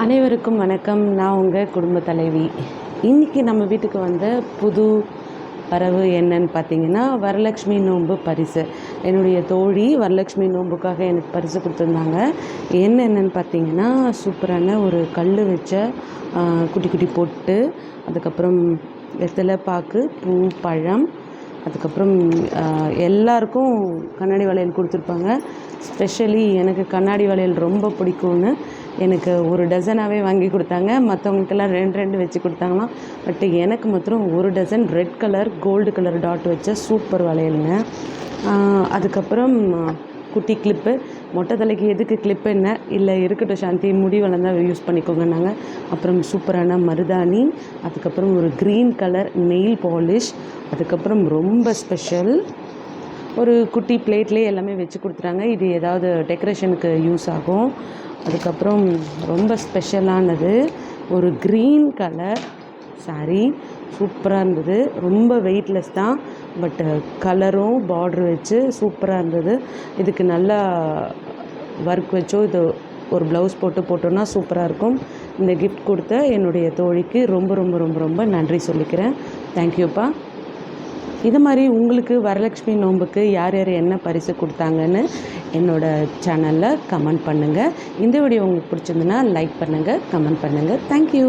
அனைவருக்கும் வணக்கம். நான் உங்கள் குடும்ப தலைவி. இன்றைக்கி நம்ம வீட்டுக்கு வந்த புது பறவு என்னன்னு பார்த்தீங்கன்னா வரலட்சுமி நோன்பு பரிசு. என்னுடைய தோழி வரலட்சுமி நோன்புக்காக எனக்கு பரிசு கொடுத்துருந்தாங்க. என்ன என்னன்னு பார்த்தீங்கன்னா சூப்பரான ஒரு கல் வச்ச குட்டி குட்டி பொட்டு அதுக்கப்புறம் வெத்தலை பாக்கு பூ பழம் அதுக்கப்புறம் எல்லாருக்கும் கண்ணாடி வளையல் கொடுத்துருப்பாங்க. ஸ்பெஷலி எனக்கு கண்ணாடி வளையல் ரொம்ப பிடிக்கும்னு எனக்கு ஒரு டசனாகவே வாங்கி கொடுத்தாங்க. மற்றவங்களுக்கெல்லாம் ரெண்டு ரெண்டு வச்சு கொடுத்தாங்களாம். பட் எனக்கு மாத்திரம் ஒரு dozen red colour gold colour dot வச்ச சூப்பர் வளையலுங்க. அதுக்கப்புறம் குட்டி கிளிப்பு மொட்டை தலைக்கு எதுக்கு கிளிப்பு என்ன? இல்லை இருக்கட்டும் சாந்தி முடி வளர்ந்தால் யூஸ் பண்ணிக்கோங்கன்னாங்க. அப்புறம் சூப்பரான மருதாணி அதுக்கப்புறம் ஒரு க்ரீன் கலர் நெயில் பாலிஷ் அதுக்கப்புறம் ரொம்ப ஸ்பெஷல் ஒரு குட்டி பிளேட்லேயே எல்லாமே வச்சு கொடுத்துட்டாங்க. இது ஏதாவது டெக்கரேஷனுக்கு யூஸ் ஆகும். அதுக்கப்புறம் ரொம்ப ஸ்பெஷலானது ஒரு க்ரீன் கலர் சாரீ சூப்பராக இருந்தது. ரொம்ப வெயிட்லெஸ் தான். பட்டு கலரும் பார்ட்ரு வச்சு சூப்பராக இருந்தது. இதுக்கு நல்லா ஒர்க் வச்சோ இது ஒரு ப்ளவுஸ் போட்டு போட்டோன்னா சூப்பராக இருக்கும். இந்த கிஃப்ட் கொடுத்த என்னுடைய தோழிக்கு ரொம்ப ரொம்ப ரொம்ப ரொம்ப நன்றி சொல்லிக்கிறேன். தேங்க்யூப்பா இது மாதிரி உங்களுக்கு வரலட்சுமி நோன்புக்கு யார் யார் என்ன பரிசு கொடுத்தாங்கன்னு என்னோட சேனலில் கமெண்ட் பண்ணுங்கள் இந்த வீடியோ உங்களுக்கு பிடிச்சிருந்துன்னா லைக் பண்ணுங்கள் கமெண்ட் பண்ணுங்கள் தேங்க்யூ